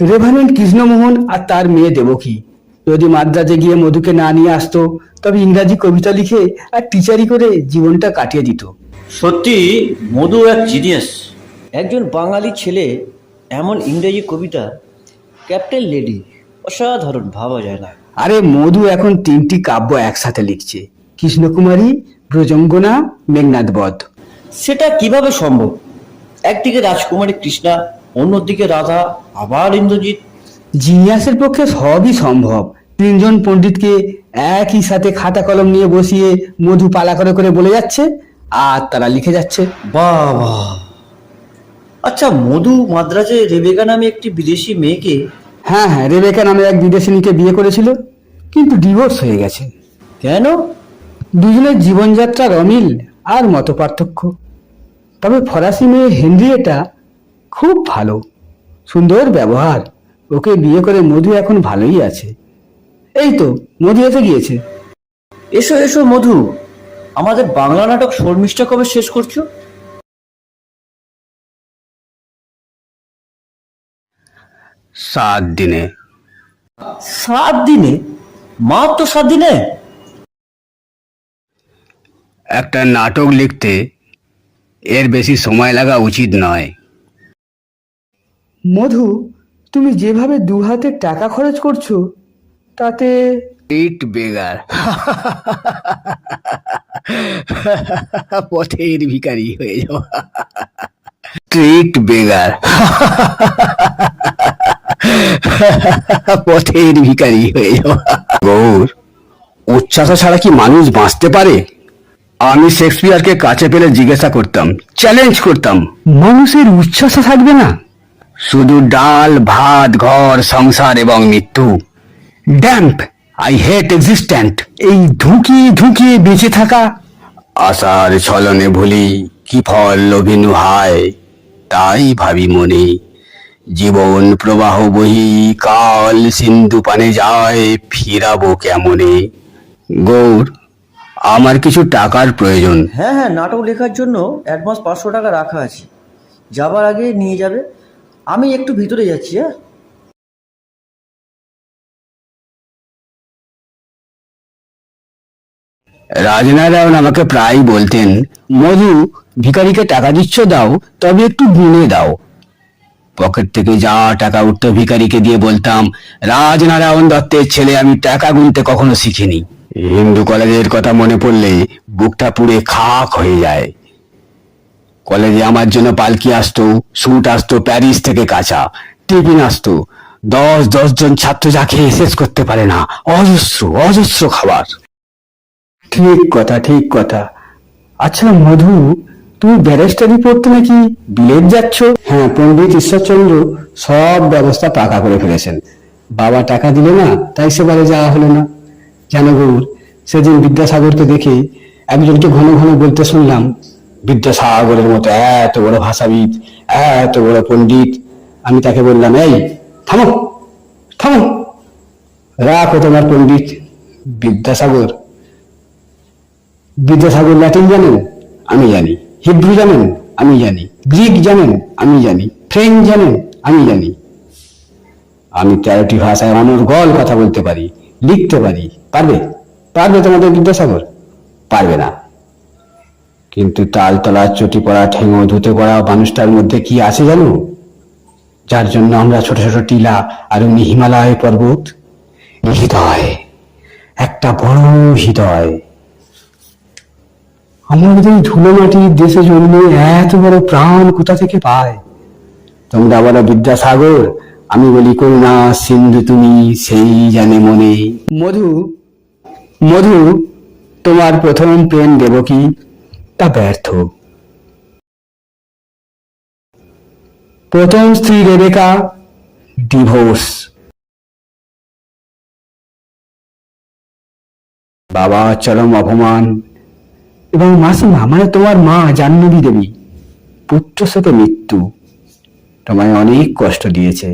Reverend Krishnamohan আর তার মেয়ে দেবকী। যদি মাদ্রাজে গিয়ে মধুকে না নিয়ে আসতো তবে ইংরাজি কবিতা লিখে আর টিচারি করে জীবনটা কাটিয়ে দিত। সত্যি মধু এক জিনিয়াস একজন বাঙালি ছেলে এমন ইংরেজি কবিতা ক্যাপ্টেন লেডি অসাধারণ ভাবা যায় না। আরে মধু এখন তিনটি কাব্য একসাথে লিখছে। কৃষ্ণকুমারী ব্রজঙ্গনা মেঘনাথ বধ। সেটা কীভাবে সম্ভব? একদিকে রাজকুমারী কৃষ্ণা অন্যদিকে রাধা আবার ইন্দ্রজিৎ। জিনিয়াসের পক্ষে সবই সম্ভব। তিনজন পণ্ডিতকে একই সাথে খাতা কলম নিয়ে বসিয়ে মধু পালা করে করে বলে যাচ্ছে আর তারা লিখে যাচ্ছে বাবা। আচ্ছা মধু মাদ্রাজে রেবেকা নামে একটি বিদেশি মেয়েকে হ্যাঁ হ্যাঁ রেবেকা নামে এক বিদেশিনীকে বিয়ে করেছিল কিন্তু ডিভোর্স হয়ে গেছে। কেন? দুজনের জীবনযাত্রার অমিল আর মত পার্থক্য তবে ফরাসি মেয়ে হেনরিয়েটা খুব ভালো। সুন্দর ব্যবহার। ওকে বিয়ে করে মধু এখন ভালোই আছে। এই তো মধু এসে গিয়েছে। এসো এসো মধু। আমাদের বাংলা নাটক শর্মিষ্ঠা কবে শেষ করছ? সাত দিনে। সাত দিনে? মাত্র সাত দিনে? একটা নাটক লিখতে এর বেশি সময় লাগা উচিত নয়। মধু তুমি যেভাবে দু হাতে টাকা খরচ করছ তাতে ইট বেগার। পথের ভিখারি হয়ে যাও। Street beggar. পথের ভিখারি হয়ে যাও। গৌর উচ্ছ্বাস ছাড়া কি মানুষ বাঁচতে পারে? আমি শেক্সপিয়ারকে কাছে পেলে জিজ্ঞাসা করতাম চ্যালেঞ্জ করতাম। মানুষের উচ্ছ্বাস থাকবে না? শুধু ডাল, ভাত, ঘর, সংসার এবং মৃত্যু। ড্যাম্প আই হেট এক্সিস্ট্যান্ট এই ধুকিয়ে ধুকিয়ে বেঁচে থাকা আশার ছলনে ভুলি কি ফল লোভিনু হায়, তাই ভাবি মনে। জীবন প্রবাহ বহি কাল সিন্ধু পানে যায়, ফিরাবো কেমনে? গৌর, আমার কিছু টাকার প্রয়োজন। হ্যাঁ হ্যাঁ নাটক লেখার জন্য অ্যাডভান্স পাঁচশো টাকা রাখা আছে। যাবার আগে নিয়ে যাবে। আমি একটু ভিতরে যাচ্ছি হ্যাঁ? রাজনারায়ণ আমাকে প্রায় বলতেন মধু ভিখারিকে টাকা দিচ্ছ দাও তবে একটু গুনে দাও। পকেট থেকে যা টাকা উঠতো ভিখারিকে দিয়ে বলতাম রাজনারায়ণ দত্তের ছেলে আমি টাকা গুনতে কখনো শিখিনি। হিন্দু কলেজের কথা মনে পড়লে বুকটা পুড়ে খাক হয়ে যায়। কলেজে আমার জন্য পালকি আসতো স্যুট আসতো, প্যারিস থেকে কাঁচা, টিফিন আসতো। দশ দশ জন ছাত্র যা খেয়ে শেষ করতে পারে না। অজস্র অজস্র খাবার। ঠিক কথা ঠিক কথা। আচ্ছা মধু, তুমি ব্যারেস্টারি পড়তে নাকি বিলেত যাচ্ছ? হ্যাঁ পণ্ডিত ঈশ্বরচন্দ্র সব ব্যবস্থা পাকা করে ফেলেছেন। বাবা টাকা দিলে না, তাই সেবারে যাওয়া হলো না। জানো গৌর সেদিন বিদ্যাসাগরকে দেখে একজনকে ঘন ঘন বলতে শুনলাম বিদ্যাসাগরের মতো এত বড় ভাষাবিদ, এত বড় পণ্ডিত। আমি তাকে বললাম, এই, থামো থামো। রাখো তোমার পণ্ডিত বিদ্যাসাগর। বিদ্যাসাগর ল্যাটিন জানেন? আমি জানি। হিব্রু জানেন? আমি জানি। গ্রিক জানেন? আমি জানি। ফ্রেঞ্চ জানেন? আমি জানি। আমি তেরোটি ভাষায় অনর্গল কথা বলতে পারি, লিখতে পারি। পারবে? পারবে তোমাদের বিদ্যাসাগর? পারবে না। কিন্তু তালতলা চটি পড়া, ঠেঙো, ধুতে পড়া মানুষটার মধ্যে কি আছে জানো? যার জন্য আমরা ছোট ছোট টিলা আর উনি হিমালয় পর্বত? হৃদয়, একটা বড় হৃদয়। আমাদের ধুলো মাটির দেশে জন্মে এত বড় প্রাণ কোথা থেকে পায় তোমরা বলো বিদ্যাসাগর, আমি বলি করুণা সিন্ধু তুমি সেই জানে মনে। মধু মধু, তোমার প্রথম প্রেম দেব কি? তা ব্যর্থ। প্রথম স্ত্রী রেবেকা, ডিভোর্স। বাবা চরম অপমান এবং মাসিমা মানে তোমার মা জাহ্নবী দেবী, পুত্র সাথে মৃত্যু। তোমায় অনেক কষ্ট দিয়েছে।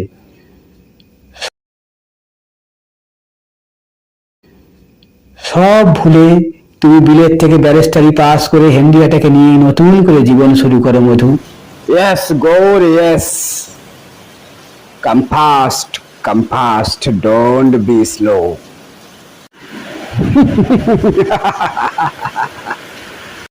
সব ভুলে তুমি বিলেত থেকে ব্যারিস্টারি পাস করে হেন্ডিয়াটাকে নিয়ে নতুন করে জীবন শুরু করো, Madhu. Yes Gour yes come fast come fast don't be slow